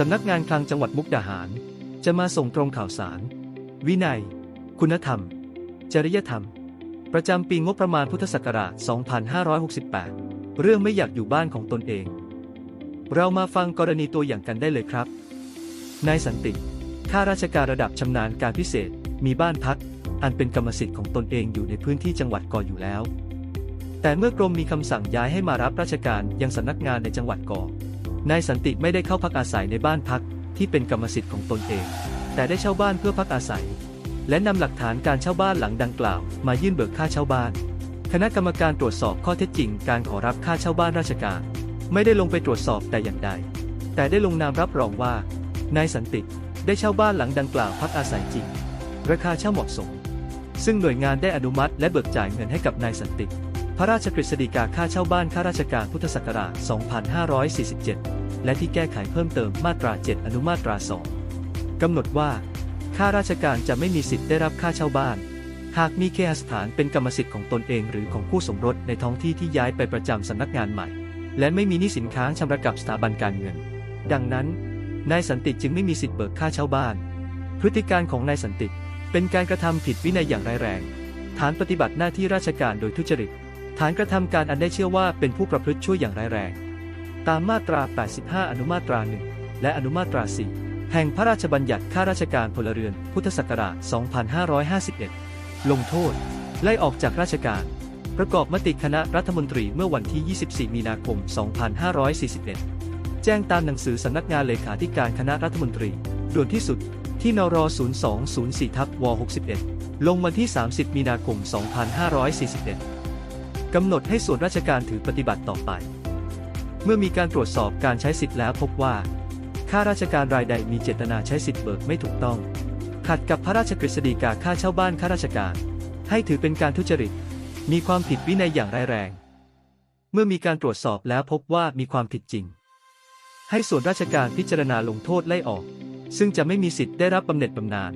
สำนักงานคลังจังหวัดมุกดาหาร จะมาส่งตรงข่าวสาร วินัย คุณธรรม จริยธรรม ประจำปีงบประมาณพุทธศักราช 2568 เรื่องไม่อยากอยู่บ้านของตนเอง เรามาฟังกรณีตัวอย่างกันได้เลยครับ นายสันติ ข้าราชการระดับชำนาญการพิเศษ มีบ้านพัก อันเป็นกรรมสิทธิ์ของตนเองอยู่ในพื้นที่จังหวัดก่ออยู่แล้ว แต่เมื่อกรมมีคำสั่งย้ายให้มารับราชการยังสำนักงานในจังหวัดก่อ นายสันติไม่ได้เข้าพักอาศัยในบ้านพักที่เป็นกรรมสิทธิ์ของตนเอง แต่ได้เช่าบ้านเพื่อพักอาศัย และนำหลักฐานการเช่าบ้านหลังดังกล่าว มายื่นเบิกค่าเช่าบ้าน คณะกรรมการตรวจสอบข้อเท็จจริงการขอรับค่าเช่าบ้านราชการ ไม่ได้ลงไปตรวจสอบแต่อย่างใด แต่ได้ลงนามรับรองว่านายสันติได้เช่าบ้านหลังดังกล่าวพักอาศัยจริง ราคาเช่าเหมาะสม ซึ่งหน่วยงานได้อนุมัติและเบิกจ่ายเงินให้กับนายสันติ พระราชกฤษฎีกาค่าเช่าบ้านข้าราชการพุทธศักราช 2547 และที่แก้ไขเพิ่มเติมมาตรา 7 อนุมาตรา 2 กำหนดว่า ข้าราชการจะไม่มีสิทธิ์ได้รับค่าเช่าบ้าน หากมีเคหสถานเป็นกรรมสิทธิ์ของตนเองหรือของคู่สมรสในท้องที่ที่ย้ายไปประจำสำนักงานใหม่ และไม่มีหนี้สินค้างชำระกับสถาบันการเงิน ดังนั้น นายสันติจึงไม่มีสิทธิ์เบิกค่าเช่าบ้าน พฤติการของนายสันติเป็นการกระทำผิดวินัยอย่างร้ายแรง ฐานปฏิบัติหน้าที่ราชการโดยทุจริต ฐานกระทำการอันได้เชื่อว่าเป็นผู้ประพฤติชั่วอย่างร้ายแรง ตามมาตรา 85 อนุมาตรา1และอนุมาตรา 4 แห่งพระราชบัญญัติข้าราชการพลเรือน พุทธศักราช 2551 ลงโทษ ไล่ออกจากราชการ ประกอบมติคณะรัฐมนตรีเมื่อวันที่ 24 มีนาคม 2541 แจ้งตามหนังสือสำนักงานเลขาธิการคณะรัฐมนตรีด่วนที่สุดที่นร0204ทับว61 ลงวันที่ 30 มีนาคม 2541 กำหนดให้ส่วนราชการถือปฏิบัติต่อไป เมื่อมีการตรวจสอบการใช้สิทธิ์แล้วพบว่า ข้าราชการรายใดมีเจตนาใช้สิทธิ์เบิกไม่ถูกต้อง ขัดกับพระราชกฤษฎีกาค่าเช่าบ้านข้าราชการ ให้ถือเป็นการทุจริต มีความผิดวินัยอย่างร้ายแรง เมื่อมีการตรวจสอบแล้วพบว่ามีความผิดจริง ให้ส่วนราชการพิจารณาลงโทษไล่ออก ซึ่งจะไม่มีสิทธิ์ได้รับบำเหน็จบำนาญ